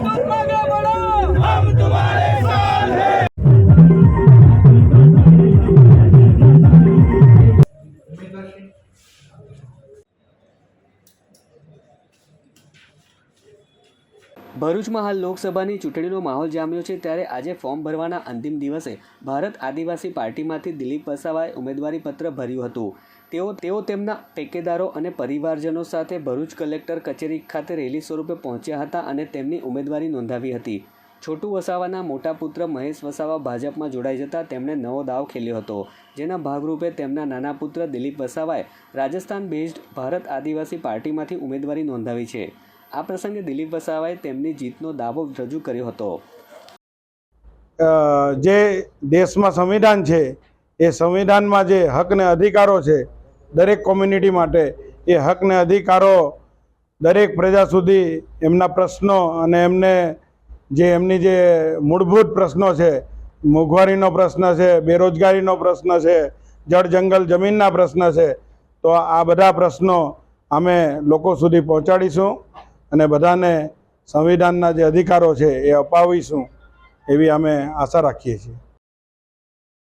Alto ભરૂચમાં હાલ લોકસભાની ચૂંટણીનો માહોલ જામ્યો છે ત્યારે આજે ફોર્મ ભરવાના અંતિમ દિવસે ભારત આદિવાસી પાર્ટીમાંથી દિલીપ વસાવાએ ઉમેદવારી પત્ર ભર્યું હતું. તેઓ તેઓ તેમના ટેકેદારો અને પરિવારજનો સાથે ભરૂચ કલેક્ટર કચેરી ખાતે રેલી સ્વરૂપે પહોંચ્યા હતા અને તેમની ઉમેદવારી નોંધાવી હતી. છોટુ વસાવાના મોટા પુત્ર મહેશ વસાવા ભાજપમાં જોડાઈ જતા તેમણે નવો દાવ ખેલ્યો હતો, જેના ભાગરૂપે તેમના નાના પુત્ર દિલીપ વસાવાએ રાજસ્થાન બેઝડ ભારત આદિવાસી પાર્ટીમાંથી ઉમેદવારી નોંધાવી છે. આ પ્રસંગે દિલીપ વસાવાએ તેમની જીતનો દાવો રજૂ કર્યો હતો. જે દેશમાં સંવિધાન છે, એ સંવિધાનમાં જે હક ને અધિકારો છે, દરેક કોમ્યુનિટી માટે, એ હક ને અધિકારો દરેક પ્રજા સુધી એમના પ્રશ્નો અને એમને જે એમની જે મૂળભૂત પ્રશ્નો છે, મોંઘવારીનો પ્રશ્ન છે, બેરોજગારીનો પ્રશ્ન છે, જળ જંગલ જમીનના પ્રશ્ન છે, તો આ બધા પ્રશ્નો અમે લોકો સુધી પહોંચાડીશું. અને બધાને સંવિધાનના જે અધિકારો છે એ અપાવીશું એવી અમે આશા રાખીએ છીએ.